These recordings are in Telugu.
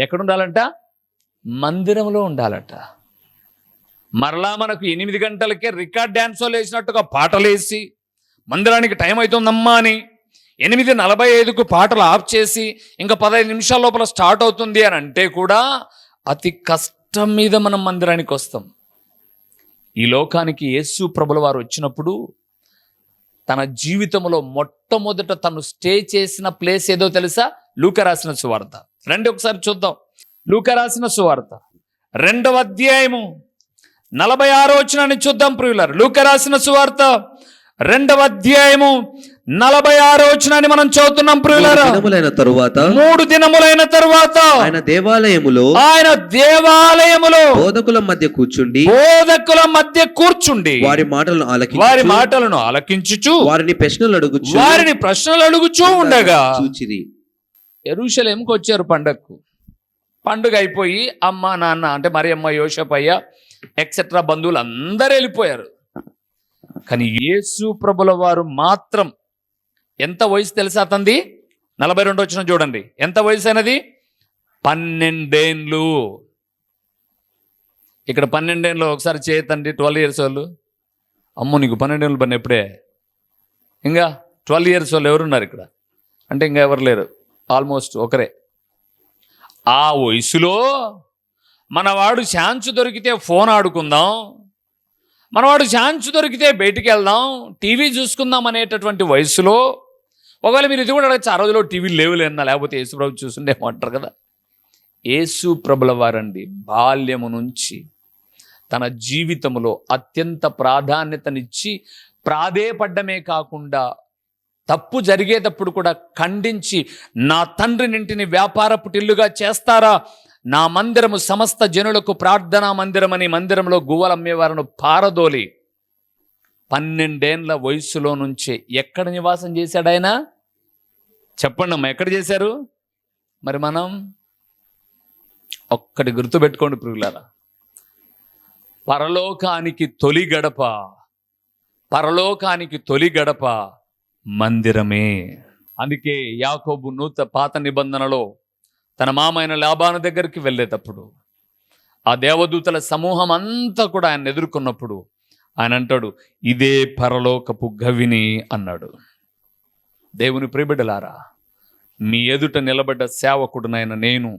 ఎక్కడ ఉండాలంట మందిరంలో ఉండాలట. మరలా మనకు ఎనిమిది గంటలకే రికార్డ్ డ్యాన్స్ వేసినట్టుగా పాటలు వేసి మందిరానికి టైం అవుతుందమ్మా అని ఎనిమిది నలభై ఐదుకు పాటలు ఆఫ్ చేసి ఇంకా పదహైదు నిమిషాల లోపల స్టార్ట్ అవుతుంది అని అంటే కూడా అతి కష్టం మీద మనం మందిరానికి వస్తాం. ఈ లోకానికి యేసు ప్రభుల వారు వచ్చినప్పుడు తన జీవితంలో మొట్టమొదట తను స్టే చేసిన ప్లేస్ ఏదో తెలుసా? లూక రాసిన సువార్త. రండి ఒకసారి చూద్దాం. లూక రాసిన సువార్త. రెండవ అధ్యాయము నలభై ఆరో వచ్చినాన్ని చూద్దాం ప్రియులారు. లూక రాసిన సువార్త రెండవ అధ్యాయము నలభై ఆరో వచ్చినాన్ని మనం చదువుతున్నాం ప్రియులారా. దినములైన తరువాత మూడు దినములైన తరువాత ఆయన దేవాలయములో ఆయన దేవాలయములో బోధకుల మధ్య కూర్చుండి బోధకుల మధ్య కూర్చుండి వారి మాటలను వారి ఆలకించి మాటలను ఆలకించుచు వారిని ప్రశ్నలు అడుగుచు వారిని ప్రశ్నలు అడుగుచూ ఉండగా చూచిరి. ఎరుషలేంకి వచ్చారు పండగకు పండుగ అయిపోయి అమ్మ నాన్న అంటే మరి అమ్మ యోషపయ్య ఎక్సెట్రా బంధువులు అందరూ వెళ్ళిపోయారు. కానీ యేసు ప్రభుల వారు మాత్రం ఎంత వయసు తెలుసా అతంది నలభై రెండు వచ్చిన చూడండి. ఎంత వయసు అయినది? పన్నెండేండ్లు. ఇక్కడ పన్నెండేళ్ళు ఒకసారి చేయతండి ట్వెల్వ్ ఇయర్స్ వాళ్ళు. అమ్మో నీకు పన్నెండేళ్ళు పని ఎప్పుడే? ఇంకా ట్వెల్వ్ ఇయర్స్ వాళ్ళు ఎవరున్నారు ఇక్కడ? అంటే ఇంకా ఎవరు లేరు. ఆల్మోస్ట్ ఒకరే. ఆ వయసులో మనవాడు ఛాన్స్ దొరికితే ఫోన్ ఆడుకుందాం మనవాడు ఛాన్స్ దొరికితే బయటికి వెళ్దాం టీవీ చూసుకుందాం అనేటటువంటి వయసులో ఒకవేళ మీరు ఇది కూడా అడగచ్చు ఆ రోజులో టీవీ లేవులేనా? లేకపోతే యేసుప్రభు చూసుండేమంటారు కదా? యేసు ప్రభుల వారండి బాల్యము నుంచి తన జీవితంలో అత్యంత ప్రాధాన్యతనిచ్చి ప్రాధేయపడ్డమే కాకుండా తప్పు జరిగేటప్పుడు కూడా ఖండించి నా తండ్రినింటిని వ్యాపారపు టిల్లుగా చేస్తారా? నా మందిరము సమస్త జనులకు ప్రార్థనా మందిరమని మందిరంలో గువ్వలమ్మేవారిను పారదోలి. పన్నెండేండ్ల వయసులో నుంచే ఎక్కడ నివాసం చేశాడు ఆయన? చెప్పండి అమ్మా ఎక్కడ చేశారు? మరి మనం ఒక్కటి గుర్తుపెట్టుకోండి పురుగులారా పరలోకానికి తొలి గడప. పరలోకానికి తొలి గడప. మందిరమే. అందుకే యాకోబు నూత పాత నిబంధనలో తన మామైన లాభాన దగ్గరికి వెళ్ళేటప్పుడు ఆ దేవదూతల సమూహం అంతా కూడా ఆయన ఎదుర్కొన్నప్పుడు ఆయన అంటాడు ఇదే పరలోకపు గవిని అన్నాడు. దేవుని ప్రిబిడలారా మీ ఎదుట నిలబడ్డ సేవకుడునైన నేను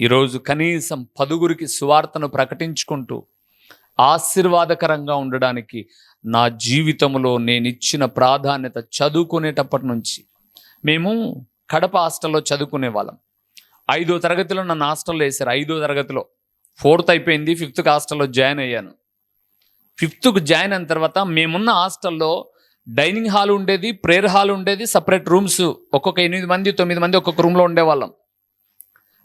ఈరోజు కనీసం పదుగురికి సువార్తను ప్రకటించుకుంటూ ఆశీర్వాదకరంగా ఉండడానికి నా జీవితంలో నేను ఇచ్చిన ప్రాధాన్యత చదువుకునేటప్పటి నుంచి మేము కడప హాస్టల్లో చదువుకునే వాళ్ళం. ఐదో తరగతిలో నన్ను హాస్టల్లో వేశారు. ఐదో తరగతిలో. ఫోర్త్ అయిపోయింది. ఫిఫ్త్కి హాస్టల్లో జాయిన్ అయ్యాను. ఫిఫ్త్కు జాయిన్ అయిన తర్వాత మేమున్న హాస్టల్లో డైనింగ్ హాల్ ఉండేది ప్రేయర్ హాల్ ఉండేది సపరేట్ రూమ్స్ ఒక్కొక్క ఎనిమిది మంది తొమ్మిది మంది ఒక్కొక్క రూమ్లో ఉండేవాళ్ళం.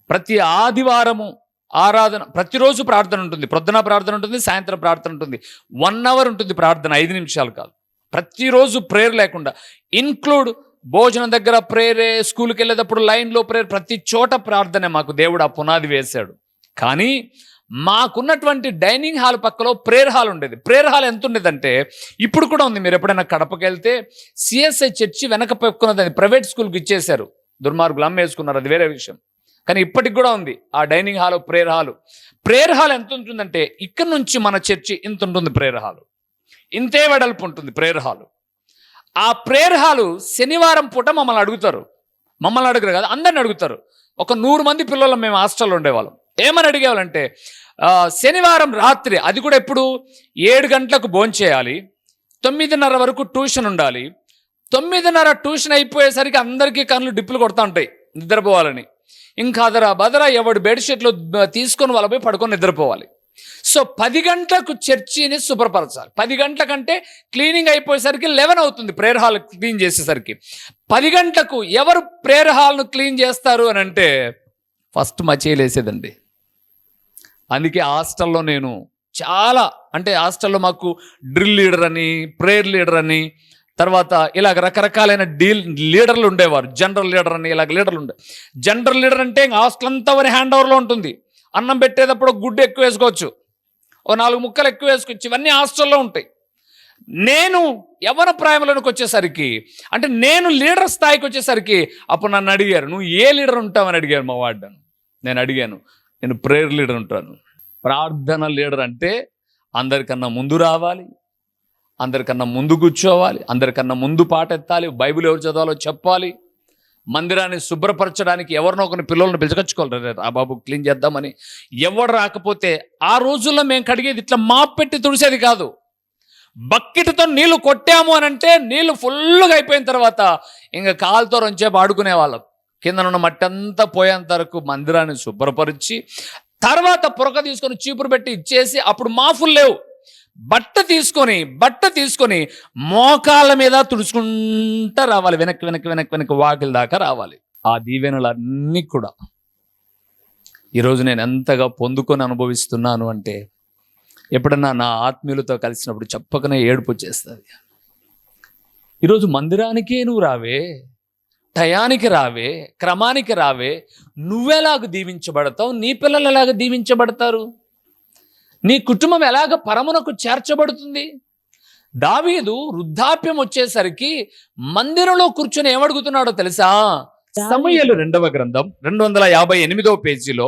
ప్రతి ఆదివారము ఆరాధన ప్రతిరోజు ప్రార్థన ఉంటుంది. ప్రొద్దున ప్రార్థన ఉంటుంది సాయంత్రం ప్రార్థన ఉంటుంది. వన్ అవర్ ఉంటుంది ప్రార్థన ఐదు నిమిషాలు కాదు. ప్రతిరోజు ప్రేయర్ లేకుండా ఇన్క్లూడ్ భోజనం దగ్గర ప్రేయరే స్కూల్కి వెళ్ళేటప్పుడు లైన్లో ప్రేయర్ ప్రతి చోట ప్రార్థనే మాకు దేవుడు ఆ పునాది వేశాడు. కానీ మాకున్నటువంటి డైనింగ్ హాల్ పక్కలో ప్రేయర్ హాల్ ఉండేది. ప్రేయర్ హాల్ ఎంత ఉండేదంటే ఇప్పుడు కూడా ఉంది. మీరు ఎప్పుడైనా కడపకి వెళ్తే సిఎస్ఐ చర్చి వెనక పెక్కున్నది ప్రైవేట్ స్కూల్కి ఇచ్చేశారు. దుర్మార్గులు అమ్మేసుకున్నారు. అది వేరే విషయం. కానీ ఇప్పటికి కూడా ఉంది ఆ dining hall prayer hall. Prayer hall ఎంత ఉంటుందంటే ఇక్కడ నుంచి మన చర్చి ఇంత ఉంటుంది ప్రేయర్ హాల్. ఇంతే వెడల్పు ఉంటుంది ప్రేయర్ హాల్. ఆ ప్రేయర్ హాల్ శనివారం పూట మమ్మల్ని అడుగుతారు. మమ్మల్ని అడుగురు కదా అందరిని అడుగుతారు. ఒక నూరు మంది పిల్లలు మేము హాస్టల్లో ఉండేవాళ్ళం. ఏమని అడిగేవాళ్ళంటే శనివారం రాత్రి అది కూడా ఎప్పుడు? ఏడు గంటలకు భోంచేయాలి తొమ్మిదిన్నర వరకు ట్యూషన్ ఉండాలి తొమ్మిదిన్నర ట్యూషన్ అయిపోయేసరికి అందరికీ కళ్ళు డిప్పులు కొడతా ఉంటాయి నిద్రపోవాలని. ఇంకా అదరా బదరా ఎవడు బెడ్షీట్లు తీసుకొని వాళ్ళ పోయి పడుకొని నిద్రపోవాలి. సో పది గంటలకు చర్చిని శుభ్రపరచాలి. పది గంటల కంటే క్లీనింగ్ అయిపోయేసరికి లెవెన్ అవుతుంది ప్రేయర్ హాల్ క్లీన్ చేసేసరికి. పది గంటలకు ఎవరు ప్రేయర్ హాల్ను క్లీన్ చేస్తారు అని అంటే ఫస్ట్ మచేలేసేదండి అందుకే హాస్టల్లో నేను చాలా అంటే హాస్టల్లో మాకు డ్రిల్ లీడర్ అని ప్రేయర్ లీడర్ అని తర్వాత ఇలాగ రకరకాలైన డీల్ లీడర్లు ఉండేవారు. జనరల్ లీడర్ అని ఇలాగ లీడర్లు ఉండే జనరల్ లీడర్ అంటే ఇంకా హాస్టల్ అంతా వారి హ్యాండ్ ఓవర్లో ఉంటుంది. అన్నం పెట్టేటప్పుడు గుడ్డు ఎక్కువ వేసుకోవచ్చు. ఓ నాలుగు ముక్కలు ఎక్కువ వేసుకోవచ్చు. ఇవన్నీ హాస్టల్లో ఉంటాయి. నేను ఎవరి ప్రాయంలోనికి వచ్చేసరికి అంటే నేను లీడర్ స్థాయికి వచ్చేసరికి అప్పుడు నన్ను అడిగారు నువ్వు ఏ లీడర్ ఉంటావని అడిగారు మా వార్డను. నేను అడిగాను నేను ప్రేయర్ లీడర్ ఉంటాను. ప్రార్థన లీడర్ అంటే అందరికన్నా ముందు రావాలి అందరికన్నా ముందు కూర్చోవాలి అందరికన్నా ముందు పాట ఎత్తాలి బైబిల్ ఎవరు చదవాలో చెప్పాలి. మందిరాన్ని శుభ్రపరచడానికి ఎవరినో ఒకరిని పిల్లల్ని పిలుచుకొచ్చుకోవాలి. ఆ బాబు క్లీన్ చేద్దామని. ఎవడు రాకపోతే ఆ రోజుల్లో మేము కడిగేది ఇట్లా మాప్ పెట్టి తుడిసేది కాదు. బకెట్తో నీళ్ళు కొట్టాము అని అంటే నీళ్ళు ఫుల్గా అయిపోయిన తర్వాత ఇంకా కాలుతో రొంచేపు ఆడుకునే వాళ్ళం. కింద ఉన్న మట్టి అంతా పోయేంత వరకు మందిరాన్ని శుభ్రపరిచి తర్వాత పొరక తీసుకొని చీపురు పెట్టి ఇచ్చేసి అప్పుడు మాఫులు లేవు. బట్ట తీసుకొని బట్ట తీసుకొని మోకాళ్ళ మీద తుడుచుకుంటా రావాలి. వెనక్కి వెనక్కి వెనక్కి వెనక్కి వాకిల దాకా రావాలి. ఆ దీవెనలన్నీ కూడా. ఈరోజు నేను ఎంతగా పొందుకొని అనుభవిస్తున్నాను అంటే ఎప్పుడన్నా నా ఆత్మీయులతో కలిసినప్పుడు చెప్పకనే ఏడుపు వచ్చేస్తుంది. ఈరోజు మందిరానికే నువ్వు రావే టయానికి రావే క్రమానికి రావే నువ్వెలాగ దీవించబడతావు నీ పిల్లలు ఎలాగ దీవించబడతారు? నీ కుటుంబం ఎలాగ పరమునకు చేర్చబడుతుంది? దావీదు వృద్ధాప్యం వచ్చేసరికి మందిరంలో కూర్చొని ఏమడుగుతున్నాడో తెలుసా? సమయలు రెండవ గ్రంథం రెండు వందల యాభై ఎనిమిదవ పేజీలో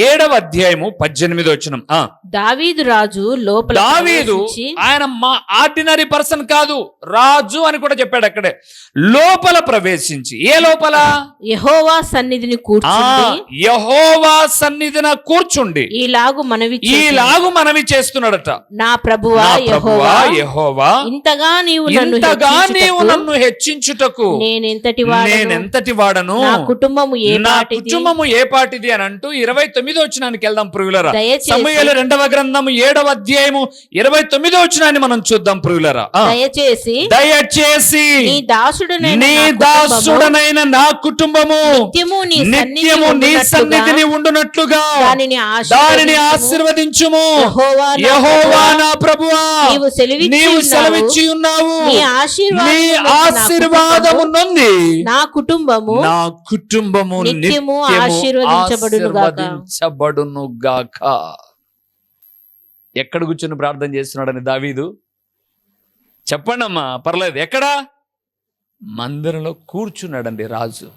ఏడవ అధ్యాయము పద్దెనిమిదో వచ్చినం దావీదు రాజు లోపల దావీదు ఆయన మా ఆర్డినరీ పర్సన్ కాదు రాజు అని కూడా చెప్పాడు అక్కడే. లోపల ప్రవేశించి ఏ లోపల? యెహోవా సన్నిధిని కూర్చుండి. యహోవా సన్నిధిన కూర్చుండి. ఈలాగు మనవి. ఈలాగు మనవి చేస్తున్నాడట. నా ప్రభువా యెహోవా యెహోవా ఇంతగా నీవు నన్ను ఇంతగా నీవు హెచ్చించుటకు నన్ను హెచ్చించుటకు నేనెంతటి నేనెంతటి వాడను. కుటుంబము ఏ నా పాటిది? కుటుంబము ఏ పాటిది అని అంటూ ఇరవై తొమ్మిదో వచ్చినానికి వెళ్దాం ప్రియులరా. దయచేసి- సమయాలు రెండవ గ్రంథము ఏడవ అధ్యాయము ఇరవై తొమ్మిదో వచ్చినాన్ని మనం చూద్దాం ప్రియులరా. ఆ. దయచేసి దయచేసి నీ దాసుడనైన నీ కుటుంబము దాసుడనైన నా కుటుంబము నిత్యము నీ సన్నిధిని ఉండునట్లుగా దానిని ఆశీర్వదించుము. యెహోవా నా ప్రభువా, నీవు సెలవిచ్చి నీవు ఉన్నావు. నీ ఆశీర్వాదము నొంది నా కుటుంబము నా కుటుంబము నిత్యము ఆశీర్వదించబడునుగాక. ఆశీర్వదించబడునుగాక ఎక్కడ కూర్చొని ప్రార్థన చేస్తున్నాడని దావీదు? చెప్పండి అమ్మా పర్లేదు. ఎక్కడా? మందిరంలో కూర్చున్నాడండి రాజు.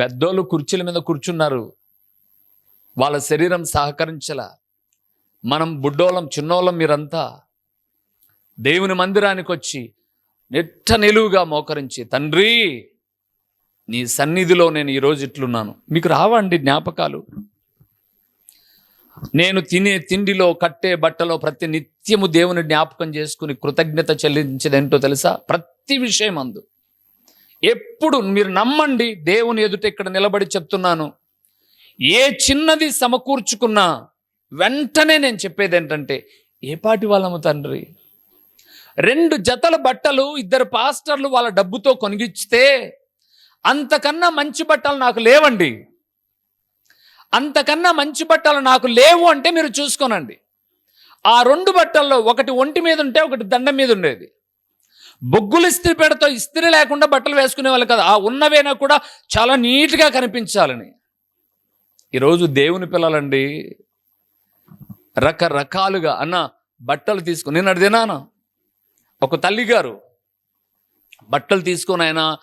పెద్దోళ్ళు కుర్చీల మీద కూర్చున్నారు. వాళ్ళ శరీరం సహకరించలా. మనం బుడ్డోళ్ళం చిన్నోళ్ళం మీరంతా. దేవుని మందిరానికి వచ్చి నిట్ట నిలువుగా మోకరించి తండ్రి నీ సన్నిధిలో నేను ఈరోజు ఇట్లున్నాను. మీకు రావండి జ్ఞాపకాలు? నేను తినే తిండిలో కట్టే బట్టలో ప్రతి నిత్యము దేవుని జ్ఞాపకం చేసుకుని కృతజ్ఞత చెల్లించేదేంటో తెలుసా? ప్రతి విషయం అందు. ఎప్పుడు మీరు నమ్మండి దేవుని ఎదుట ఇక్కడ నిలబడి చెప్తున్నాను. ఏ చిన్నది సమకూర్చుకున్నా వెంటనే నేను చెప్పేది ఏంటంటే ఏ పాటి వాళ్ళము తండ్రి? రెండు జతల బట్టలు ఇద్దరు పాస్టర్లు వాళ్ళ డబ్బుతో కొనిగిచ్చితే అంతకన్నా మంచి బట్టలు నాకు లేవండి. అంతకన్నా మంచి బట్టలు నాకు లేవు అంటే మీరు చూసుకోనండి. ఆ రెండు బట్టల్లో ఒకటి ఒంటి మీద ఉంటే ఒకటి దండం మీద ఉండేది. బొగ్గులు ఇస్త్రీ పెడతో ఇస్త్రీ లేకుండా బట్టలు వేసుకునే వాళ్ళు కదా ఆ ఉన్నవైనా కూడా చాలా నీట్గా కనిపించాలని. ఈరోజు దేవుని పిల్లలండి రకరకాలుగా అన్న బట్టలు తీసుకుని నేను అడిగినానా ఒక తల్లిగారు బట్టలు తీసుకొని ఆయన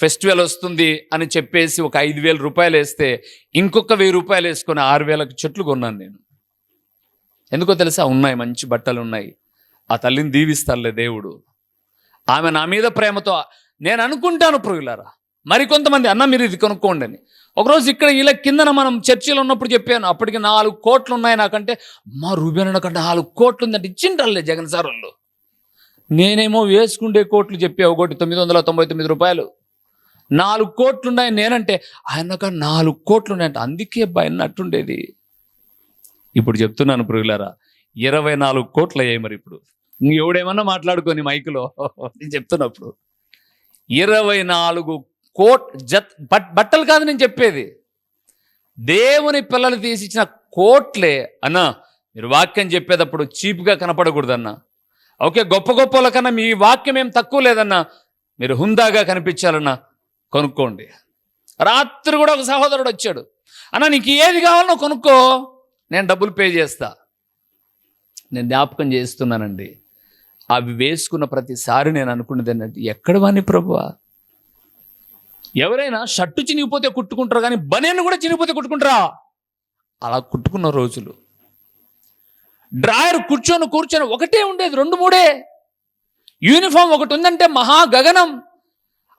ఫెస్టివల్ వస్తుంది అని చెప్పేసి ఒక ఐదు వేల రూపాయలు వేస్తే ఇంకొక వెయ్యి రూపాయలు వేసుకొని ఆరు వేలకు చెట్లు కొన్నాను నేను. ఎందుకో తెలుసా? ఉన్నాయి మంచి బట్టలు ఉన్నాయి. ఆ తల్లిని దీవిస్తారులే దేవుడు. ఆమె నా మీద ప్రేమతో నేను అనుకుంటాను ప్రియులారా మరికొంతమంది అన్న మీరు ఇది కొనుక్కోండి అని ఒకరోజు ఇక్కడ ఇలా కిందన మనం చర్చిలో ఉన్నప్పుడు చెప్పాను అప్పటికి నాలుగు కోట్లు ఉన్నాయి నాకంటే. మా రూబేన కంటే నాలుగు కోట్లు ఉందంటే ఇచ్చిండ్రల్లే జగన్ సార్ వాళ్ళు. నేనేమో వేసుకుండే కోట్లు చెప్పావు ఒకటి తొమ్మిది వందల తొంభై తొమ్మిది రూపాయలు. నాలుగు కోట్లున్నాయి నేనంటే ఆయనక నాలుగు కోట్లున్నాయి అంటే అందుకే భయన్నట్టుండేది ఇప్పుడు చెప్తున్నాను పురుగులారా ఇరవై నాలుగు కోట్లు అయ్యాయి మరి ఇప్పుడు. ఎవడేమన్నా మాట్లాడుకొని మైకులో నేను చెప్తున్నప్పుడు ఇరవై నాలుగు కోట్ జత్ బట్ బట్టలు కాదు నేను చెప్పేది. దేవుని పిల్లలు తీసిచ్చిన కోట్లే అన్నా మీరు వాక్యం చెప్పేటప్పుడు చీప్గా కనపడకూడదన్నా. ఓకే గొప్ప గొప్పల కన్నా మీ వాక్యం ఏం తక్కువ లేదన్నా మీరు హుందాగా కనిపించాలన్నా కొనుక్కోండి. రాత్రి కూడా ఒక సహోదరుడు వచ్చాడు. అన్న నీకు ఏది కావాలనో కొనుక్కో నేను డబ్బులు పే చేస్తా. నేను జ్ఞాపకం చేస్తున్నానండి. అవి వేసుకున్న ప్రతిసారి నేను అనుకున్నది ఏంటంటే ఎక్కడ వాణి ప్రభువా? ఎవరైనా షర్టు చినిగిపోతే కుట్టుకుంటారు కానీ బనేను కూడా చినిగిపోతే కుట్టుకుంటారా? అలా కుట్టుకున్న రోజులు. డ్రాయర్ కూర్చొని కూర్చొని ఒకటే ఉండేది రెండు మూడే. యూనిఫామ్ ఒకటి ఉందంటే మహా గగనం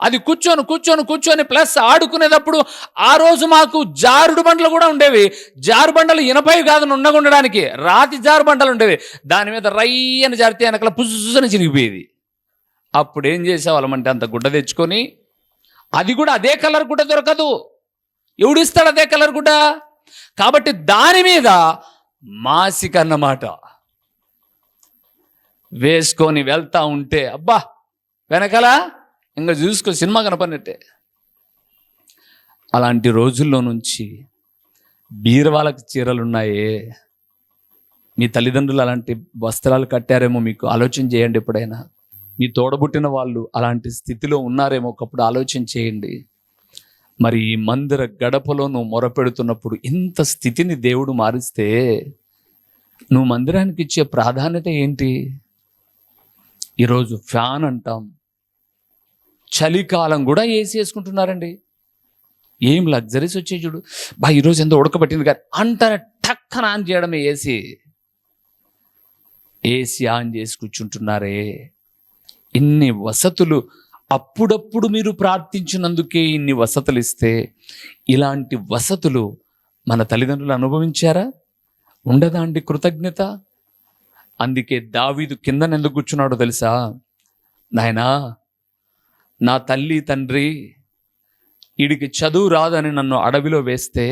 అది కూర్చొని కూర్చొని కూర్చొని ప్లస్ ఆడుకునేటప్పుడు ఆ రోజు మాకు జారుడు బండలు కూడా ఉండేవి. జారు బండలు ఇనపై కాదు ఉండడానికి రాతి జారు బండలు ఉండేవి. దాని మీద రయ్యని జారితే వెనకల పుస్సుని చిరిగిపోయేది అప్పుడు ఏం చేసేవాళ్ళమంటే అంత గుడ్డ తెచ్చుకొని అది కూడా అదే కలర్ గుడ్డ దొరకదు. ఎవడిస్తాడు అదే కలర్ గుడ్డ? కాబట్టి దాని మీద మాసిక అన్నమాట. వేసుకొని వెళ్తా ఉంటే అబ్బా వెనకలా ఇంకా చూసుకో సినిమా కనపడినట్టే. అలాంటి రోజుల్లో నుంచి బీరవాళ్ళకి చీరలు ఉన్నాయే మీ తల్లిదండ్రులు అలాంటి వస్త్రాలు కట్టారేమో మీకు ఆలోచన చేయండి ఎప్పుడైనా. మీ తోడబుట్టిన వాళ్ళు అలాంటి స్థితిలో ఉన్నారేమో ఒకప్పుడు ఆలోచన చేయండి. మరి ఈ మందిర గడపలో నువ్వు మొరపెడుతున్నప్పుడు ఇంత స్థితిని దేవుడు మారిస్తే నువ్వు మందిరానికి ఇచ్చే ప్రాధాన్యత ఏంటి? ఈరోజు ఫ్యాన్ అంటాం. చలికాలం కూడా ఏసీ వేసుకుంటున్నారండి. ఏం లగ్జరీస్ వచ్చాయి చూడు. బా ఈరోజు ఎంత ఉడకబట్టింది కానీ అంటారా టక్కన ఆన్ చేయడమే ఏసీ. ఏసీ ఆన్ చేసి కూర్చుంటున్నారే. ఇన్ని వసతులు అప్పుడప్పుడు మీరు ప్రార్థించినందుకే ఇన్ని వసతులు ఇస్తే ఇలాంటి వసతులు మన తల్లిదండ్రులు అనుభవించారా? ఉండదా అండి కృతజ్ఞత? అందుకే దావీదు కిందన ఎందుకు కూర్చున్నాడో తెలుసా? నాయనా నా తల్లి తండ్రి వీడికి చదువు రాదని నన్ను అడవిలో వేస్తే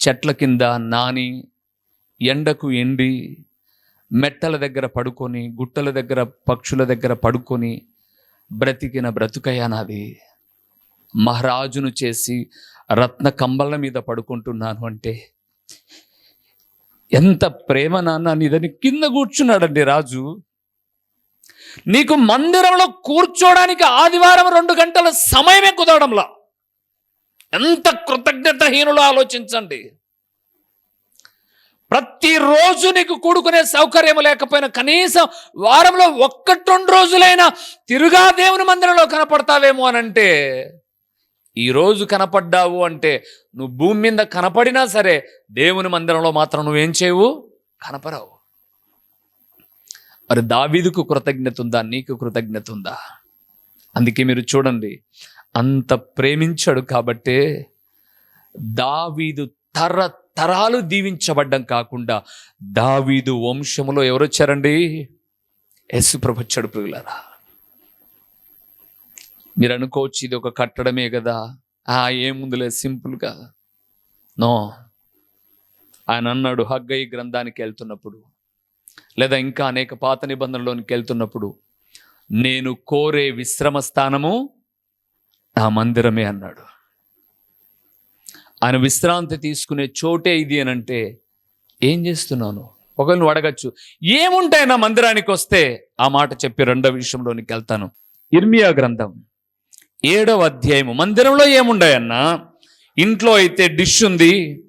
చెట్ల కింద నాని ఎండకు ఎండి మెట్టల దగ్గర పడుకొని గుట్టల దగ్గర పక్షుల దగ్గర పడుకొని బ్రతికిన బ్రతుకయ్యా నాది. మహారాజును చేసి రత్న కంబళ్ళ మీద పడుకుంటున్నాను అంటే ఎంత ప్రేమ నాన్న నీదని కింద కూర్చున్నాడండి రాజు. నీకు మందిరంలో కూర్చోడానికి ఆదివారం రెండు గంటల సమయమే కుదరడంలా. ఎంత కృతజ్ఞతహీనులు ఆలోచించండి. ప్రతిరోజు నీకు కూడుకునే సౌకర్యం లేకపోయినా కనీసం వారంలో ఒక్కటి రెండు రోజులైనా తిరుగా దేవుని మందిరంలో కనపడతావేమో అని అంటే కనపడ్డావు అంటే నువ్వు భూమి మీద కనపడినా సరే దేవుని మందిరంలో మాత్రం నువ్వేం చేయవు? కనపరావు మరి దావీదుకు కృతజ్ఞత ఉందా? నీకు కృతజ్ఞత ఉందా? అందుకే మీరు చూడండి అంత ప్రేమించాడు కాబట్టే దావీదు తర తరాలు దీవించబడ్డం కాకుండా దావీదు వంశములో ఎవరు వచ్చారండి యేసు ప్రభు వచ్చాడు మీరు అనుకోవచ్చు ఇది ఒక కట్టడమే కదా. ఆ ఏముందిలే సింపుల్గా. నో. ఆయన అన్నాడు హగ్గయి గ్రంథానికి వెళ్తున్నప్పుడు లేదా ఇంకా అనేక పాత నిబంధనలోనికి వెళ్తున్నప్పుడు నేను కోరే విశ్రమ స్థానము ఆ మందిరమే అన్నాడు. ఆయన విశ్రాంతి తీసుకునే చోటే ఇది అని అంటే ఏం చేస్తున్నాను ఒకవేళ నువ్వు అడగచ్చు ఏముంటాయి నా మందిరానికి వస్తే? ఆ మాట చెప్పి రెండవ విషయంలోనికి వెళ్తాను. ఇర్మియా గ్రంథం ఏడవ అధ్యాయము. మందిరంలో ఏముండాయన్నా? ఇంట్లో అయితే డిష్ ఉంది.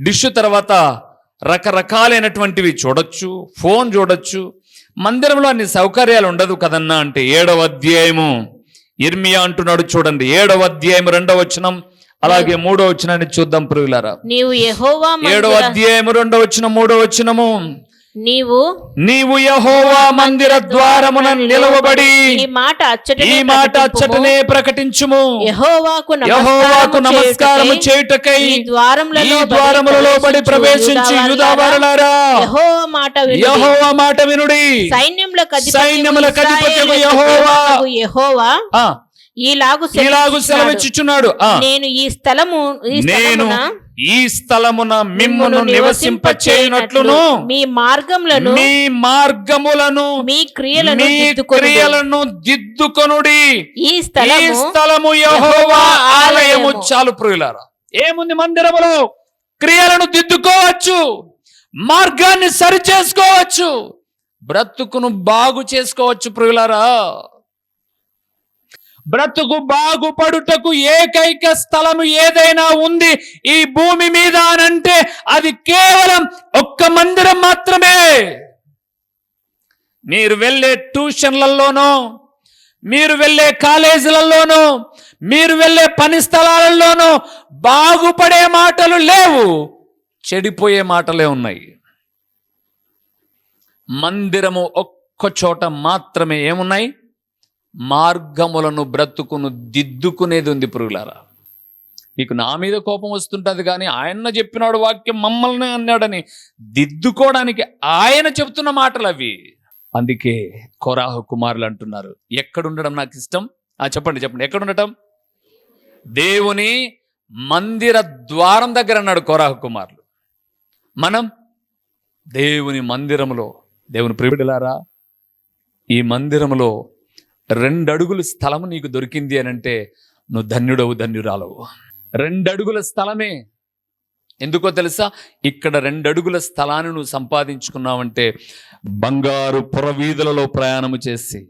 డిష్ తర్వాత రకరకాలైనటువంటివి చూడొచ్చు ఫోన్ చూడొచ్చు. మందిరంలో అన్ని సౌకర్యాలు ఉండదు కదన్నా అంటే ఏడవ అధ్యాయము. ఇర్మియా అంటున్నాడు చూడండి ఏడవ అధ్యాయం రెండవ వచనం అలాగే మూడో వచనాన్ని చూద్దాం ప్రియులారా. నీవు ఏడవ అధ్యాయము రెండో వచనం మూడో వచనము. నీవు నీవు యహోవా మందిర ద్వారమున నిలవబడి ఈ మాట అచ్చటనే ఈ మాట. అచ్చటనే ప్రకటించుము యెహోవాకు యహోవాకు నమస్కారము నమస్కారము చేయుటకై ఈ ద్వారములలో ఈ ద్వారములలో బడి ప్రవేశించి యూదావారలారా యెహోవా మాట వినుడి. యహోవా మాట వినుడి సైన్యములకు అధిపతియగు సైన్యములకు ఇశ్రాయేలు యెహోవా. యెహోవా ఈలాగు ఇలాగు సెలవిచ్చుచున్నాడు. నేను ఈ స్థలము ఈ నేను ఈ స్థలమున మిమ్మును నివసింప చేయనట్లును మీ మార్గములను మీ మార్గములను మీ క్రియలను మీ. క్రియలను దిద్దుకొనుడి. ఈ ఈ స్థలము స్థలము యెహోవా ఆలయము. చాలు ప్రియులారా. ఏముంది మందిరములో? క్రియలను దిద్దుకోవచ్చు. మార్గాన్ని సరి చేసుకోవచ్చు బ్రతుకును బాగు చేసుకోవచ్చు ప్రియులారా. బ్రతుకు బాగుపడుటకు ఏకైక స్థలము ఏదైనా ఉంది ఈ భూమి మీద అనంటే అది కేవలం ఒక్క మందిరం మాత్రమే. మీరు వెళ్ళే ట్యూషన్లలోనో మీరు వెళ్ళే కాలేజీలలోనూ మీరు వెళ్ళే పని స్థలాలలోనూ బాగుపడే మాటలు లేవు చెడిపోయే మాటలే ఉన్నాయి. మందిరము ఒక్క చోట మాత్రమే ఏమున్నాయి? మార్గములను బ్రతుకును దిద్దుకునేది ఉంది పురుగులారా. మీకు నా మీద కోపం వస్తుంటుంది కానీ ఆయన చెప్పినాడు వాక్యం మమ్మల్ని అన్నాడని దిద్దుకోవడానికి ఆయన చెప్తున్న మాటలు అవి. అందుకే కొరాహు కుమారులు అంటున్నారు ఎక్కడుండడం నాకు ఇష్టం? ఆ చెప్పండి చెప్పండి ఎక్కడుండటం? దేవుని మందిర ద్వారం దగ్గర అన్నాడు కొరాహ కుమారులు. మనం దేవుని మందిరములో దేవుని ప్రియుడిలారా ఈ మందిరములో రెండు అడుగుల స్థలము నీకు దొరికింది అని అంటే నువ్వు ధన్యుడవు ధన్యురాలవు. రెండు అడుగుల స్థలమే. ఎందుకో తెలుసా? ఇక్కడ రెండు అడుగుల స్థలాన్ని నువ్వు సంపాదించుకున్నావంటే బంగారు పురవీధులలో ప్రయాణము చేసి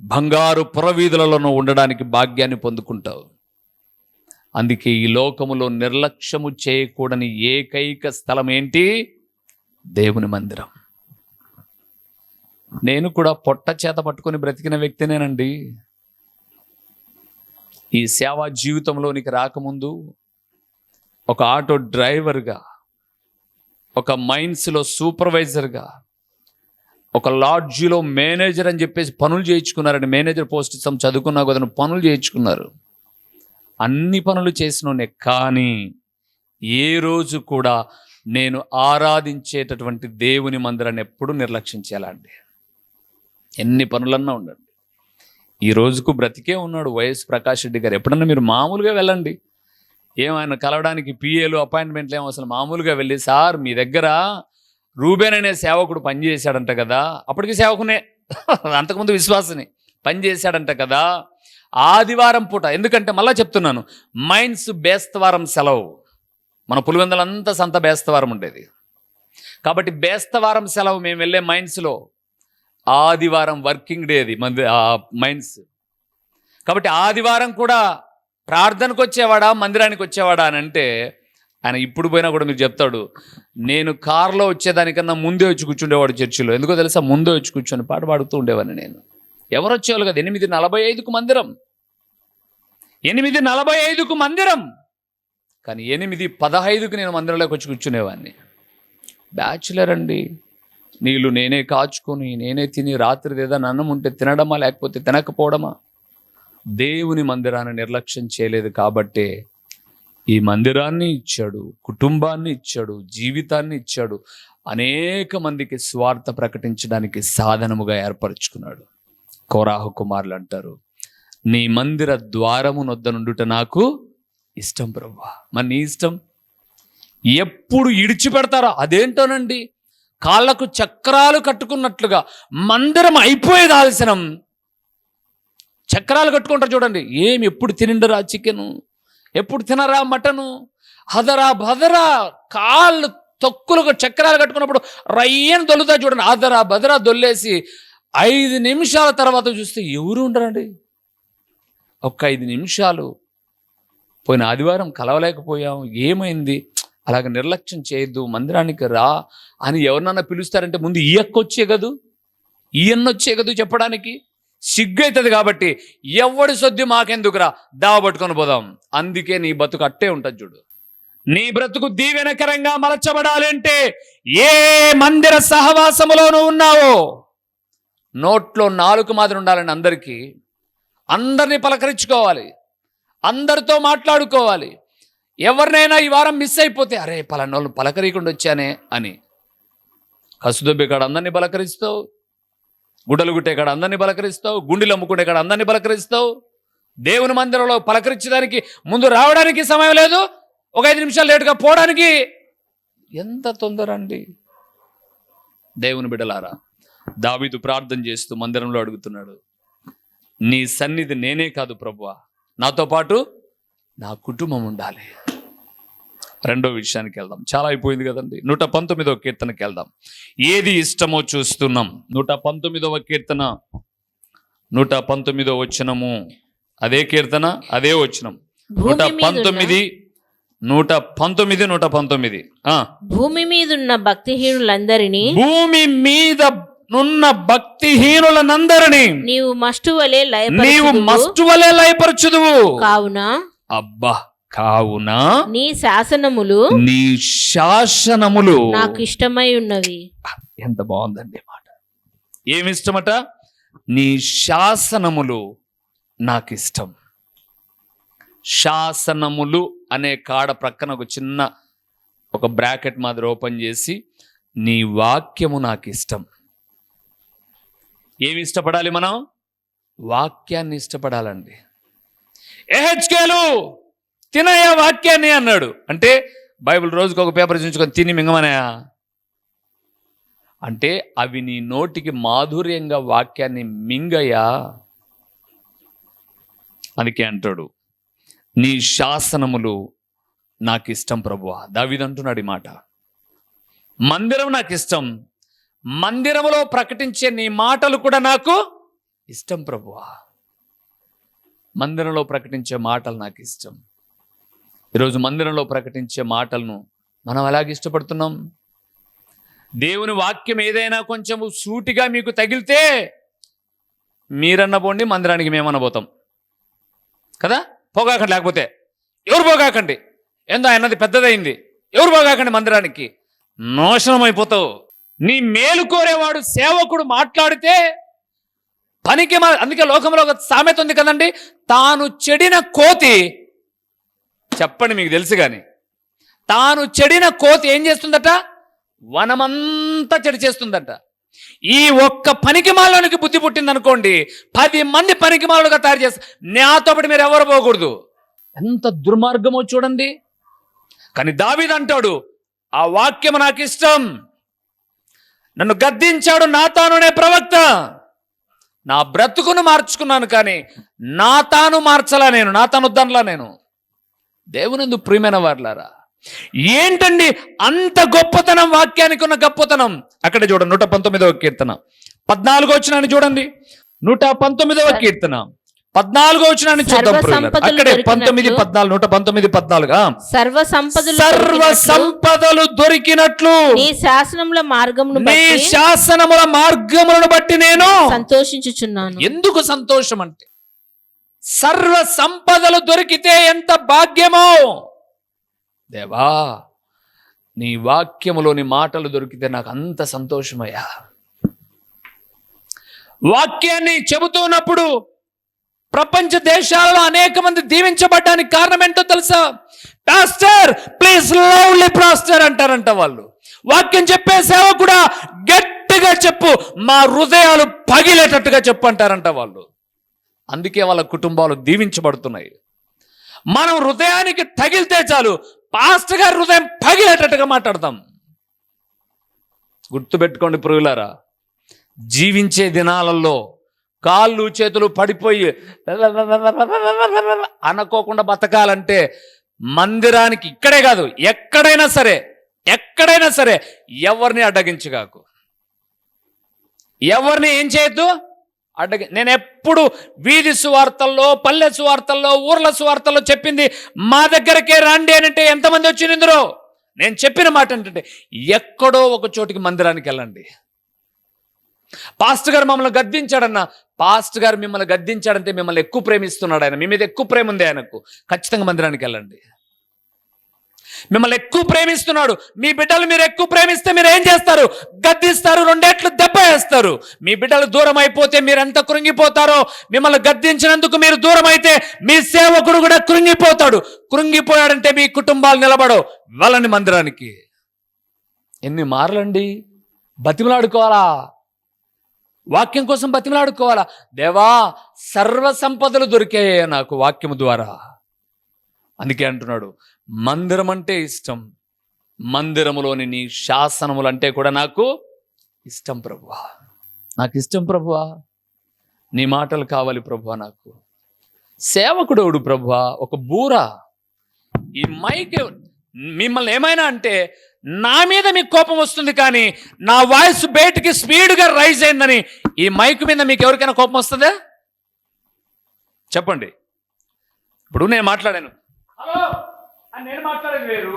బంగారు పురవీధులలో నువ్వు ఉండడానికి భాగ్యాన్ని పొందుకుంటావు. అందుకే ఈ లోకములో నిర్లక్ష్యము చేయకూడని ఏకైక స్థలం ఏంటి దేవుని మందిరం. నేను కూడా పొట్ట చేత పట్టుకొని బ్రతికిన వ్యక్తినేనండి. ఈ సేవా జీవితంలోనికి రాకముందు ఒక ఆటో డ్రైవర్గా ఒక మైన్స్లో సూపర్వైజర్గా ఒక లాడ్జిలో మేనేజర్ అని చెప్పేసి పనులు చేయించుకున్నారండి. మేనేజర్ పోస్ట్ ఇస్తాం చదువుకున్నా కదా పనులు చేయించుకున్నారు. అన్ని పనులు చేసినోనే కానీ ఏ రోజు కూడా నేను ఆరాధించేటటువంటి దేవుని మందిరాన్ని ఎప్పుడు నిర్లక్ష్యం చేయాలండి. ఎన్ని పనులన్నా ఉండండి. ఈ రోజుకు బ్రతికే ఉన్నాడు వైఎస్ ప్రకాష్ రెడ్డి గారు. ఎప్పుడన్నా మీరు మామూలుగా వెళ్ళండి. ఏమైనా కలవడానికి పిఏలు అపాయింట్మెంట్లు ఏమో అసలు మామూలుగా వెళ్ళి సార్ మీ దగ్గర రూబేన్ అనే సేవకుడు పనిచేశాడంట కదా. అప్పటికి సేవకునే. అంతకుముందు విశ్వాసని. పనిచేశాడంట కదా. ఆదివారం పూట ఎందుకంటే మళ్ళీ చెప్తున్నాను మైన్స్ బేస్తవారం సెలవు. మన పులివెందులంతా సంత బేస్తవారం ఉండేది. కాబట్టి బేస్తవారం సెలవు మేము వెళ్ళే మైన్స్లో ఆదివారం వర్కింగ్ డే అది మంది ఆ మైన్స్ కాబట్టి ఆదివారం కూడా ప్రార్థనకు వచ్చేవాడా మందిరానికి వచ్చేవాడా అని అంటే ఆయన ఇప్పుడు పోయినా కూడా మీకు చెప్తాడు నేను కారులో వచ్చేదానికన్నా ముందే వచ్చి కూర్చుండేవాడు చర్చిలో. ఎందుకో తెలుసా? ముందే వచ్చి కూర్చొని పాట పాడుతూ ఉండేవాడిని నేను. ఎవరు వచ్చేవాళ్ళు కదా ఎనిమిది నలభై ఐదుకు మందిరం. ఎనిమిది నలభై ఐదుకు మందిరం. కానీ ఎనిమిది పదహైదుకు నేను మందిరంలోకి వచ్చి కూర్చునేవాడిని. బ్యాచులర్ అండి. నీళ్ళు నేనే కాచుకొని నేనే తిని రాత్రి ఏదైనా అన్నం ఉంటే తినడమా లేకపోతే తినకపోవడమా? దేవుని మందిరాన్ని నిర్లక్ష్యం చేయలేదు కాబట్టే ఈ మందిరాన్ని ఇచ్చాడు కుటుంబాన్ని ఇచ్చాడు జీవితాన్ని ఇచ్చాడు అనేక మందికి స్వార్థ ప్రకటించడానికి సాధనముగా ఏర్పరచుకున్నాడు. కోరాహు కుమారులు అంటారు నీ మందిర ద్వారము నొద్ద నుండుట నాకు ఇష్టం ప్రభా మరి నీ ఇష్టం? ఎప్పుడు ఇడిచిపెడతారో? అదేంటోనండి? కాళ్ళకు చక్రాలు కట్టుకున్నట్లుగా మందిరం అయిపోయేది ఆలస్యం. చక్రాలు కట్టుకుంటారు చూడండి. ఏం ఎప్పుడు తినిండరా చికెను? ఎప్పుడు తినరా మటను? హదరా బదరా? కాళ్ళు తొక్కులకు చక్రాలు కట్టుకున్నప్పుడు రయ్యని దొల్లుతా చూడండి. అదరా బదరా దొల్లేసి ఐదు నిమిషాల తర్వాత చూస్తే ఎవరు ఉండరండి? ఒక్క ఐదు నిమిషాలు. పోయిన ఆదివారం కలవలేకపోయాం. ఏమైంది? అలాగ నిర్లక్ష్యం చేయొద్దు మందిరానికి రా అని ఎవరినన్నా పిలుస్తారంటే ముందు ఈయక్కొచ్చే కదూ? ఈయన్నొచ్చే కదూ చెప్పడానికి? సిగ్గు అవుతుంది కాబట్టి ఎవడి సొద్ది మాకెందుకురా? దావ పట్టుకొని పోదాం. అందుకే నీ బతుకు అట్టే ఉంటుంది చూడు. నీ బ్రతుకు దీవెనకరంగా మలచబడాలి అంటే ఏ మందిర సహవాసములోనూ ఉన్నావో? నోట్లో నాలుగు మాదిరి ఉండాలని అందరికీ. అందరినీ పలకరించుకోవాలి. అందరితో మాట్లాడుకోవాలి. ఎవరినైనా ఈ వారం మిస్ అయిపోతే అరే పలానోళ్ళు పలకరీకుండా వచ్చానే అని. కసుదొబ్బే కాడ అందరినీ పలకరిస్తావు గుడ్డలు గుట్టే కాడ అందరినీ పలకరిస్తావు గుండెలు అమ్ముకునే కాడ అందరినీ పలకరిస్తావు. దేవుని మందిరంలో పలకరించడానికి ముందు రావడానికి సమయం లేదు. ఒక ఐదు నిమిషాలు లేటుగా పోవడానికి. ఎంత తొందర అండి. దేవుని బిడలారా దావీదు ప్రార్థన చేస్తూ మందిరంలో అడుగుతున్నాడు నీ సన్నిధి నేనే కాదు ప్రభువా నాతో పాటు నా కుటుంబం ఉండాలి. రెండో విషయానికి వెళ్దాం. చాలా అయిపోయింది కదండి. నూట పంతొమ్మిదవ కీర్తనకి వెళ్దాం. ఏది ఇష్టమో చూస్తున్నాం. నూట పంతొమ్మిదవ కీర్తన నూట పంతొమ్మిదవ వచనము. అదే కీర్తన అదే వచనం. నూట పంతొమ్మిది నూట పంతొమ్మిది నూట పంతొమ్మిది. ఆ. భూమి మీదున్న భక్తిహీనులందరినీ భూమి మీద నున్న భక్తిహీనులనందరినీ నీవు మస్టు వలె నీవు లయపరచుదువు. మస్తు వలె లయపరచుదువు. కావున అబ్బా కావున నీ శాసనములు నీ శాసనములు నాకు ఇష్టమై ఉన్నవి. ఎంత బాగుందండి మాట. ఏమి ఇష్టమట? నీ శాసనములు నాకు ఇష్టం. శాసనములు అనే కాడ ప్రక్కన ఒక చిన్న ఒక బ్రాకెట్ మాదిరి ఓపెన్ చేసి నీ వాక్యము నాకు ఇష్టం. ఏమి ఇష్టపడాలి మనం? వాక్యాన్ని ఇష్టపడాలండి. ఏహెచ్కేలు తినయా వాక్యాన్ని అన్నాడు. అంటే బైబిల్ రోజుకి ఒక పేపర్ చూసుకొని తిని మింగమనయా అంటే అవి నీ నోటికి మాధుర్యంగా వాక్యాన్ని మింగయ్యా? అందుకే అంటాడు నీ శాసనములు నాకు ఇష్టం ప్రభువా. దావిదంటున్నాడు ఈ మాట. మందిరం నాకు ఇష్టం మందిరములో ప్రకటించే నీ మాటలు కూడా నాకు ఇష్టం ప్రభువా. మందిరంలో ప్రకటించే మాటలు నాకు ఇష్టం. ఈరోజు మందిరంలో ప్రకటించే మాటలను మనం ఎలాగ ఇష్టపడుతున్నాం? దేవుని వాక్యం ఏదైనా కొంచెం సూటిగా మీకు తగిలితే మీరన్న పోండి మందిరానికి మేమన్న పోతాం కదా? పోగాకండి లేకపోతే ఎవరు పోగాకండి? ఏందో ఆయనది పెద్దదైంది. ఎవరు పోగాకండి మందిరానికి? నోషణం అయిపోతావు నీ మేలు కోరేవాడు సేవకుడు మాట్లాడితే పనికి మా- అందుకే లోకంలో ఒక సామెత ఉంది కదండి తాను చెడిన కోతి చెప్పండి మీకు తెలుసు కానీ తాను చెడిన కోతి ఏం చేస్తుందట? వనమంతా చెడి చేస్తుందట. ఈ ఒక్క పనికిమాలోనికి బుద్ధి పుట్టిందనుకోండి పది మంది పనికి మాలుగా తయారు చేస్తారు నాతో పాటు మీరు ఎవరు పోకూడదు? ఎంత దుర్మార్గమో చూడండి. కానీ దావీదు అంటాడు ఆ వాక్యం నాకు ఇష్టం. నన్ను గద్దించాడు నాతానునే ప్రవక్త. నా బ్రతుకును మార్చుకున్నాను కానీ నా తాను మార్చలా నేను నా తాను వద్దనలా నేను. దేవునందు ప్రియమైన వారులారా ఏంటండి అంత గొప్పతనం వాక్యానికి ఉన్న గొప్పతనం? అక్కడ చూడండి నూట పంతొమ్మిదవ కీర్తన. పద్నాలుగో వచ్చినాన్ని చూడండి. నూట పంతొమ్మిదవ కీర్తన. పద్నాలుగో వచ్చినాన్ని చూద్దాం. సంపదలు అక్కడే పంతొమ్మిది పద్నాలుగు నూట పంతొమ్మిది పద్నాలుగు. సర్వ సంపదలు సర్వ సంపదలు దొరికినట్లు నీ శాసనముల మార్గమును నీ శాసనముల మార్గములను బట్టి నేను సంతోషించుచున్నాను ఎందుకు సంతోషం అంటే సర్వ సంపదలు దొరికితే ఎంత భాగ్యమో దేవా నీ వాక్యములోని మాటలు దొరికితే నాకు అంత సంతోషమయ్యా వాక్యాన్ని చెబుతున్నప్పుడు ప్రపంచ దేశాలలో అనేక మంది దీవించబడ్డానికి కారణం ఏంటో తెలుసా? పాస్టర్ ప్లీజ్ లవ్లీ పాస్టర్ అంటారంట వాళ్ళు. వాక్యం చెప్పే సేవ కూడా గట్టిగా చెప్పు మా హృదయాలు పగిలేటట్టుగా చెప్పు అంటారంట వాళ్ళు. అందుకే వాళ్ళ కుటుంబాలు దీవించబడుతున్నాయి. మనం హృదయానికి తగిలితే చాలు పాస్టర్ గారి హృదయం పగిలేటట్టుగా మాట్లాడతాం. గుర్తుపెట్టుకోండి ప్రియులారా జీవించే దినాలలో కాళ్ళు చేతులు పడిపోయి అనుకోకుండా బతకాలంటే మందిరానికి ఇక్కడే కాదు ఎక్కడైనా సరే ఎక్కడైనా సరే ఎవరిని అడ్డగించగాకు. ఎవరిని ఏం చేయొద్దు? అడ్డగి నేను ఎప్పుడు వీధి సువార్తల్లో పల్లె సువార్తల్లో ఊర్ల సువార్తల్లో చెప్పింది మా దగ్గరకే రండి అని అంటే ఎంతమంది వచ్చింది ఇందులో? నేను చెప్పిన మాట ఏంటంటే ఎక్కడో ఒక చోటికి మందిరానికి వెళ్ళండి. పాస్ట్ గారు మమ్మల్ని గద్దించాడన్న పాస్ట్ గారు మిమ్మల్ని గద్దించాడంటే మిమ్మల్ని ఎక్కువ ప్రేమిస్తున్నాడు ఆయన. మీ మీద ఎక్కువ ప్రేమ ఉంది ఆయనకు. ఖచ్చితంగా మందిరానికి వెళ్ళండి. మిమ్మల్ని ఎక్కువ ప్రేమిస్తున్నాడు. మీ బిడ్డలు మీరు ఎక్కువ ప్రేమిస్తే మీరు ఏం చేస్తారు? గద్దిస్తారు రెండేట్లు దెబ్బ వేస్తారు. మీ బిడ్డలు దూరం అయిపోతే మీరు ఎంత కృంగిపోతారో మిమ్మల్ని గద్దించినందుకు మీరు దూరం అయితే మీ సేవకుడు కూడా కృంగిపోతాడు. కృంగిపోయాడంటే మీ కుటుంబాలు నిలబడవు. వెళ్ళండి మందిరానికి. ఎన్ని మార్లండి? బతిమలాడుకోవాలా? వాక్యం కోసం బతిమలాడుకోవాలా? దేవా సర్వ సంపదలు దొరికాయి నాకు వాక్యము ద్వారా. అందుకే అంటున్నాడు మందిరం అంటే ఇష్టం. మందిరములోని నీ శాసనములు అంటే కూడా నాకు ఇష్టం ప్రభువా. నాకు ఇష్టం ప్రభువా. నీ మాటలు కావాలి ప్రభువా నాకు. సేవకుడవుడు ప్రభువా? ఒక బూర. ఈ మైక్ మిమ్మల్ని ఏమైనా అంటే నా మీద మీకు కోపం వస్తుంది కానీ నా వాయిస్ బయటికి స్పీడ్గా రైజ్ అయిందని ఈ మైక్ మీద మీకు ఎవరికైనా కోపం వస్తుందా? చెప్పండి. ఇప్పుడు నేను మాట్లాడాను. హలో! అని నేను మాట్లాడేది వేరు.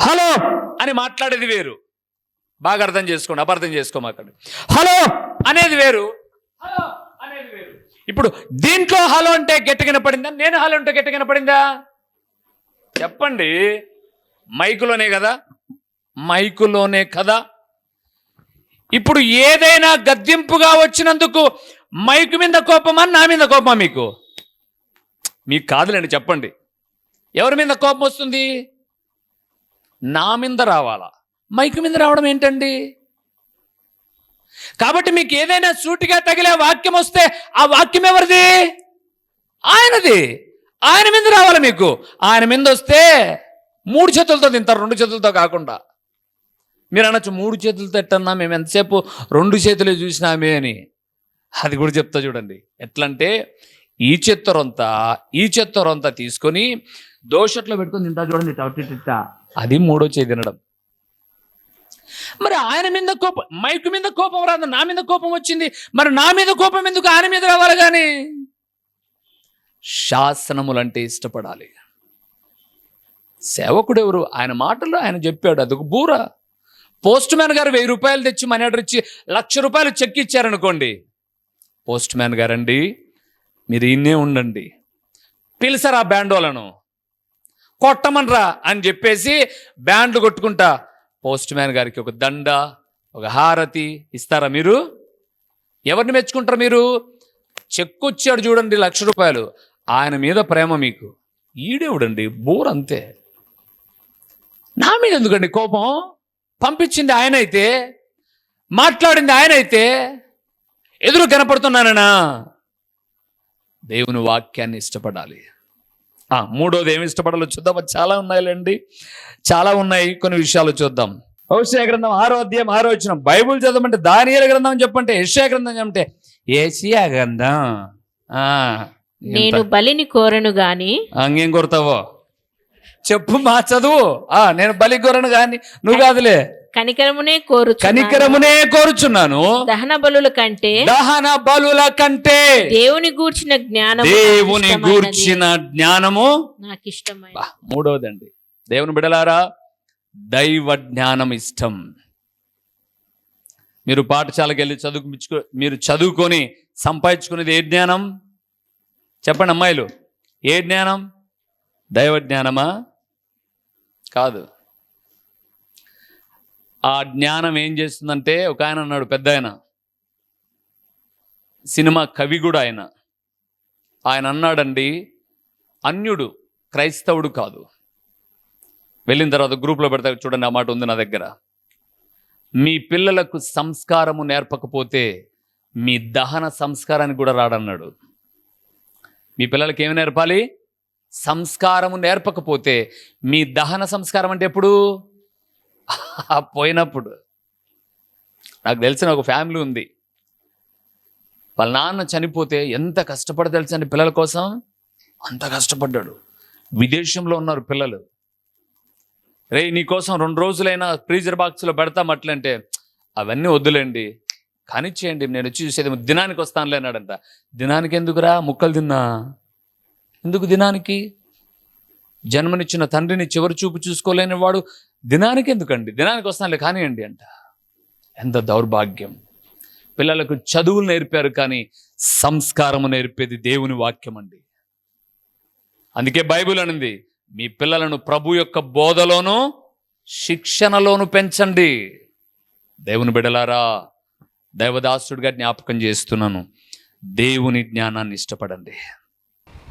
హలో! అని మాట్లాడేది వేరు. బాగా అర్థం చేసుకోండి అపార్థం చేసుకోమాకండి. హలో! అనేది వేరు. హలో! అనేది వేరు. ఇప్పుడు దీంట్లో హలో అంటే గట్టిగా పడిందా నేను హలో అంటే గట్టిగా పడిందా చెప్పండి. మైకులోనే కదా. మైకులోనే కదా. ఇప్పుడు ఏదైనా గద్దింపుగా వచ్చినందుకు మైకు మీద కోపమా నా మీద కోపమా మీకు? మీకు కాదులేండి చెప్పండి. ఎవరి మీద కోపం వస్తుంది? నా మీద రావాలా? మైకు మీద రావడం ఏంటండి? కాబట్టి మీకు ఏదైనా సూటిగా తగిలే వాక్యం వస్తే ఆ వాక్యం ఎవరిది? ఆయనది. ఆయన మీద రావాలి మీకు. ఆయన మీద వస్తే మూడు చేతులతో తింటారు రెండు చేతులతో కాకుండా. మీరు అనొచ్చు మూడు చేతులతో ఎట్టన్నా మేము ఎంతసేపు రెండు చేతులే చూసినామే అని. అది కూడా చెప్తా చూడండి. ఎట్లంటే ఈ చెత్తరంతా ఈ చెత్తరంతా తీసుకొని దోషట్లో పెట్టుకొని తింటా చూడండి టవటిట్ట అది మూడో చేయి తినడం. మరి ఆయన మీద కోపం మైకు మీద కోపం రాదు నా మీద కోపం వచ్చింది. మరి నా మీద కోపం ఎందుకు ఆయన మీద రావాలి కానీ? శాసనములంటే ఇష్టపడాలి. సేవకుడు ఎవరు ఆయన మాటలు ఆయన చెప్పాడు అదొక బూర. పోస్ట్ మ్యాన్ గారు వెయ్యి రూపాయలు తెచ్చి మనీ ఆర్డర్ ఇచ్చి లక్ష రూపాయలు చెక్ ఇచ్చారనుకోండి. పోస్ట్ మ్యాన్ గారండి మీరు ఇన్నే ఉండండి. పిలిసారా బ్యాండ్ వాళ్ళను? కొట్టమనరా అని చెప్పేసి బ్యాండ్లు కొట్టుకుంటా పోస్ట్ మ్యాన్ గారికి ఒక దండ ఒక హారతి ఇస్తారా మీరు? ఎవరిని మెచ్చుకుంటారు మీరు? చెక్కు వచ్చాడు చూడండి లక్ష రూపాయలు. ఆయన మీద ప్రేమ మీకు. ఈడేవుడండి? బోర్ అంతే. నా మీద ఎందుకండి కోపం? పంపించింది ఆయన అయితే మాట్లాడింది ఆయన అయితే ఎదురు కనపడుతున్నానన్నా. దేవుని వాక్యాన్ని ఇష్టపడాలి. ఆ, మూడోది ఏమి ఇష్టపడాలో చూద్దాం. అది చాలా ఉన్నాయిలేండి. చాలా ఉన్నాయి. కొన్ని విషయాలు చూద్దాం. హోషయ గ్రంథం ఆరో అధ్యాయం ఆరో వచ్చిన బైబుల్ చదవమంటే దానియేల గ్రంథం అని చెప్పంటే యెషయా గ్రంథం చెప్పంటే ఏషియా గ్రంథం. ఆ, నేను బలిని కోరను గాని ఇంకేం కొడతావో చెప్పు మా చదువు. ఆ నేను బలి కోరను కానీ నువ్వు కాదులే. కనికరమునే కోరు కనికరమునే కోరుచున్నాను. దహన బలుల కంటే దహన బలుల కంటే దేవుని గూర్చిన జ్ఞానం దేవుని గూర్చిన జ్ఞానము నాకు ఇష్టమైన బా, మూడవదండి దేవుని బిడలారా దైవ జ్ఞానం ఇష్టం. మీరు పాఠశాలకు వెళ్ళి చదువుకు మీరు చదువుకొని సంపాదించుకునేది ఏ జ్ఞానం? చెప్పండి అమ్మాయిలు. ఏ జ్ఞానం? దైవ జ్ఞానమా? కాదు. ఆ జ్ఞానం ఏం చేస్తుందంటే ఒక ఆయన అన్నాడు పెద్ద ఆయన. సినిమా కవి కూడా ఆయన. ఆయన అన్నాడండి అన్యుడు క్రైస్తవుడు కాదు. వెళ్ళిన తర్వాత గ్రూప్లో పెడతారు చూడండి ఆ మాట ఉంది నా దగ్గర. మీ పిల్లలకు సంస్కారము నేర్పకపోతే మీ దహన సంస్కారానికి కూడా రాడన్నాడు. మీ పిల్లలకి ఏమి నేర్పాలి? సంస్కారము నేర్పకపోతే మీ దహన సంస్కారం అంటే ఎప్పుడు? పోయినప్పుడు. నాకు తెలిసిన ఒక ఫ్యామిలీ ఉంది. వాళ్ళ నాన్న చనిపోతే ఎంత కష్టపడి తెలుసండి పిల్లల కోసం? అంత కష్టపడ్డాడు. విదేశంలో ఉన్నారు పిల్లలు. రే నీకోసం రెండు రోజులైనా ఫ్రీజర్ బాక్స్లో పెడతామట్లంటే అవన్నీ వద్దులేండి. కానిచ్చేయండి నేను వచ్చి చూసేది దినానికి వస్తానులే అన్నాడంట. దినానికి ఎందుకురా ముక్కలు తిన్నా? ఎందుకు దినానికి? జన్మనిచ్చిన తండ్రిని చివరి చూపు చూసుకోలేని వాడు దినానికి ఎందుకండి? దినానికి వస్తానులే కానివ్వండి అంట. ఎంత దౌర్భాగ్యం. పిల్లలకు చదువులు నేర్పారు కానీ సంస్కారము నేర్పేది దేవుని వాక్యం అండి. అందుకే బైబిల్ అనింది మీ పిల్లలను ప్రభు యొక్క బోధలోను శిక్షణలోను పెంచండి. దేవుని బిడలారా దైవదాసుడిగా జ్ఞాపకం చేస్తున్నాను దేవుని జ్ఞానాన్ని ఇష్టపడండి.